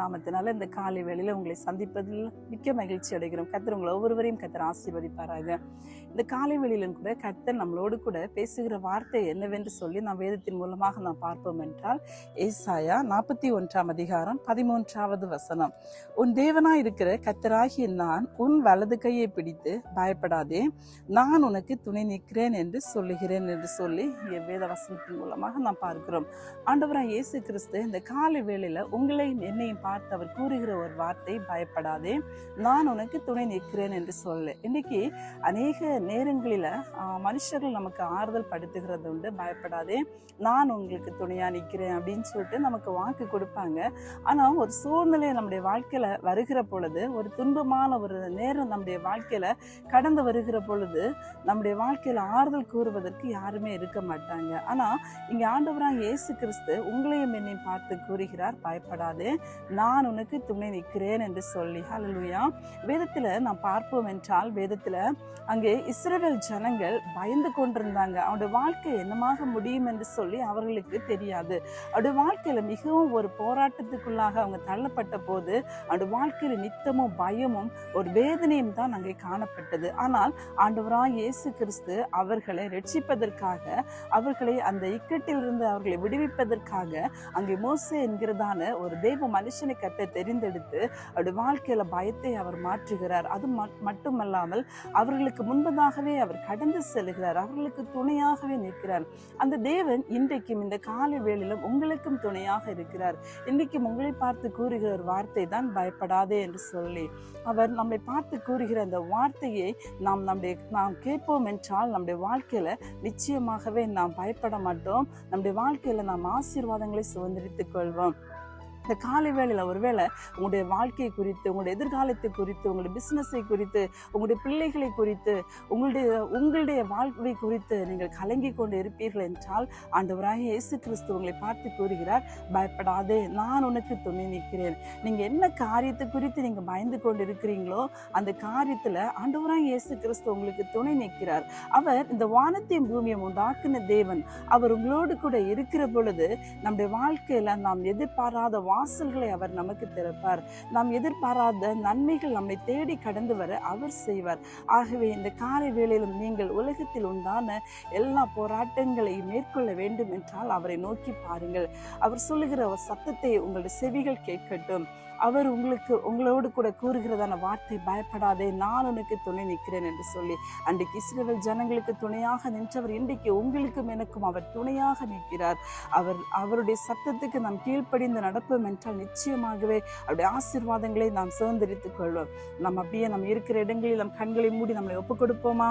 நாமத்தினால இந்த காலை வேளையில் உங்களை சந்திப்பதில் மிக்க மகிழ்ச்சி அடைகிறோம். கத்தர் உங்களை ஒவ்வொருவரையும் கத்தர் ஆசீர்வதிப்பாராக. இந்த காலை வேளையிலும் கூட கத்தர் நம்மளோடு கூட பேசுகிற வார்த்தை என்னவென்று சொல்லி நாம் வேதத்தின் மூலமாக நாம் பார்ப்போம் என்றால் ஏசாயா நாற்பத்தி ஒன்றாம் அதிகாரம் பதிமூன்றாவது வசனம். உன் தேவனாய் இருக்கிற கத்தராகிய நான் உன் வலது கையை பிடித்து பயப்படாதே நான் உனக்கு துணை நிற்கிறேன் என்று சொல்லுகிறேன் என்று சொல்லி வேத வசனத்தின் மூலமாக நாம் பார்க்கிறோம். ஆண்டவராய் இயேசு கிறிஸ்து இந்த காலை வேளையில உங்களையும் என்னையும் பார்த்து அவர் கூறுகிற ஒரு வார்த்தை பயப்படாதே. நான் உனக்கு துணை நிற்கிறேன் என்று சொல்ல. இன்னைக்கு அநேக நேரங்களில் மனுஷர்கள் நமக்கு ஆறுதல் படுத்துகிறது உண்டு. பயப்படாதே. நான் உங்களுக்கு துணையாக நிற்கிறேன் அப்படின்னு சொல்லிட்டு நமக்கு வாக்கு கொடுப்பாங்க. ஆனால் ஒரு சூழ்நிலை நம்முடைய வாழ்க்கையில் வருகிற பொழுது ஒரு துன்பமான ஒரு நேரம் நம்முடைய வாழ்க்கையில் கடந்து வருகிற பொழுது நம்முடைய வாழ்க்கையில் ஆறுதல் கூறுவதற்கு யாருமே இருக்க மாட்டாங்க. ஆனால் இங்கே ஆண்டவராக இயேசு கிறிஸ்து உங்களையும் என்னையும் பார்த்து கூறுகிறார் பயப்படாது. நான் உனக்கு துணை நிற்கிறேன் என்று சொல்லி. ஹலலுயா வேதத்தில் நாம் பார்ப்போம் என்றால் வேதத்தில் அங்கே இஸ்ரேல் ஜனங்கள் பயந்து கொண்டிருந்தாங்க. அவனுடைய வாழ்க்கை என்னமாக முடியும் என்று சொல்லி அவர்களுக்கு தெரியாது. அவருடைய வாழ்க்கையில மிகவும் ஒரு போராட்டத்துக்குள்ளாக அவங்க தள்ளப்பட்ட போது அவருடைய வாழ்க்கையில நித்தமும் பயமும் ஒரு வேதனையும் தான் அங்கே காணப்பட்டது. ஆனால் ஆண்டவராய் இயேசு கிறிஸ்து அவர்களை ரட்சிப்பதற்காக அவர்களை அந்த இக்கட்டிலிருந்து அவர்களை விடுவிப்பதற்காக அங்கே மோசே என்கிறதான ஒரு தெய்வ மனுஷனை கத்த தெரிந்தெடுத்து அவருடைய வாழ்க்கையில பயத்தை அவர் மாற்றுகிறார். அது மட்டுமல்லாமல் அவர்களுக்கு முன்பதாகவே அவர் கடந்து செல்கிறார். அவர்களுக்கு துணையாகவே நிற்கிறார். அந்த தேவன் இன்றைக்கும் இந்த காலை வேளையிலும் உங்களுக்கும் துணையாக இருக்கிறார். இன்றைக்கும் உங்களை பார்த்து கூறுகிற ஒரு வார்த்தை தான் பயப்படாதே என்று சொல்லி அவர் நம்மை பார்த்து கூறுகிற அந்த வார்த்தையை நாம் நம்முடைய நாம் கேட்போம் என்றால் நம்முடைய வாழ்க்கையில நிச்சயமாகவே நாம் பயப்பட மாட்டோம். நம்முடைய வாழ்க்கையில நாம் ஆசீர்வாதங்களை சுதந்திரித்துக் கொள்வோம். இந்த காலை வேளையில் ஒருவேளை உங்களுடைய வாழ்க்கை குறித்து உங்களுடைய எதிர்காலத்தை குறித்து உங்களுடைய பிஸ்னஸை குறித்து உங்களுடைய பிள்ளைகளை குறித்து உங்களுடைய உங்களுடைய வாழ்க்கை குறித்து நீங்கள் கலங்கி கொண்டு இருப்பீர்கள் என்றால் ஆண்டவராக இயேசு கிறிஸ்து உங்களை பார்த்து கூறுகிறார் பயப்படாதே நான் உனக்கு துணை நிற்கிறேன். நீங்கள் என்ன காரியத்தை குறித்து நீங்கள் பயந்து கொண்டு இருக்கிறீங்களோ அந்த காரியத்தில் ஆண்டவராக இயேசு கிறிஸ்து உங்களுக்கு துணை நிற்கிறார். அவர் இந்த வானத்தையும் பூமியும் உண்டாக்குன தேவன். அவர் உங்களோடு கூட இருக்கிற பொழுது நம்முடைய வாழ்க்கையில் நாம் எதிர்பாராத வாசல்களை அவர் நமக்கு திறப்பார். நாம் எதிர்பாராத நன்மைகள் நம்மை தேடி கடந்து வர அவர் செய்வார். ஆகவே இந்த காலை வேளையிலும் நீங்கள் உலகத்தில் உண்டான எல்லா போராட்டங்களையும் மேற்கொள்ள வேண்டும் என்றால் அவரை நோக்கி பாருங்கள். அவர் சொல்லுகிற ஒரு சத்தத்தை உங்களுடைய செவிகள் கேட்கட்டும். அவர் உங்களுக்கு உங்களோடு கூட கூறுகிறதான வார்த்தை பயப்படாதே நான் உனக்கு துணை நிற்கிறேன் என்று சொல்லி அன்றைக்கு இஸ்ரேல் ஜனங்களுக்கு துணையாக நின்றவர் இன்றைக்கு உங்களுக்கும் எனக்கும் அவர் துணையாக நிற்கிறார். அவர் அவருடைய சத்தத்துக்கு நாம் கீழ்ப்படிந்து நடப்போம் என்றால் நிச்சயமாகவே அவருடைய ஆசீர்வாதங்களை நாம் சுதந்திரித்துக் கொள்வோம். நம்ம அப்படியே நம்ம இருக்கிற இடங்களில் நம் கண்களை மூடி நம்மளை ஒப்புக் கொடுப்போமா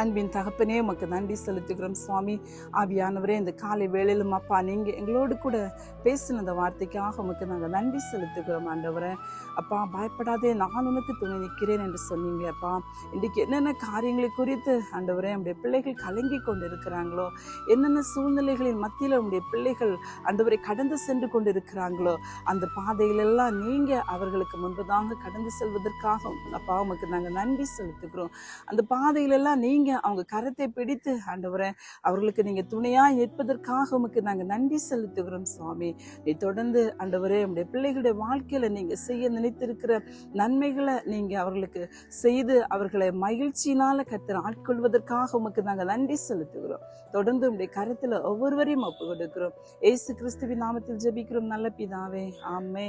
அன்பின் தகப்பனே உமக்கு நன்றி செலுத்துகிறோம். சுவாமி ஆவியானவரே இந்த காலை வேளையிலும் அப்பா நீங்கள் எங்களோடு கூட பேசின அந்த வார்த்தைக்காக உமக்கு நாங்கள் நன்றி செலுத்துகிறோம் ஆண்டவரே. அப்பா பயப்படாதே நான் உனக்கு துணை நிற்கிறேன் என்று சொன்னீங்க அப்பா. இன்றைக்கு என்னென்ன காரியங்களை குறித்து ஆண்டவரே நம்முடைய பிள்ளைகள் கலங்கி கொண்டு இருக்கிறாங்களோ என்னென்ன சூழ்நிலைகளின் மத்தியில் உடைய பிள்ளைகள் ஆண்டவரை கடந்து சென்று கொண்டு இருக்கிறாங்களோ அந்த பாதையிலெல்லாம் நீங்கள் அவர்களுக்கு முன்பதாக கடந்து செல்வதற்காக அப்பா உமக்கு நாங்கள் நன்றி செலுத்துகிறோம். அந்த பாதையிலெல்லாம் நீங்க அவங்க கரத்தை பிடித்து ஆண்டவரே அவர்களுக்கு நீங்க துணையா ஏற்பதற்காக உமக்கு நாங்க நன்றி செலுத்துகிறோம் சுவாமி. நீ தொடர்ந்து ஆண்டவரே உங்களுடைய பிள்ளைகளுடைய வாழ்க்கையில நீங்க செய்ய நினைத்திருக்கிற நன்மைகளை நீங்க அவர்களுக்கு செய்து அவர்களை மகிழ்ச்சியினால கத்திர ஆட்கொள்வதற்காக உமக்கு நாங்க நன்றி செலுத்துகிறோம். தொடர்ந்து உங்களுடைய கருத்தில் ஒவ்வொருவரையும் ஒப்பு கொடுக்கிறோம். ஏசு கிறிஸ்துவின் நாமத்தில் ஜெபிக்கிறோம் நல்ல பிதாவே. ஆமே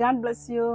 கேன் பிளஸ் யூ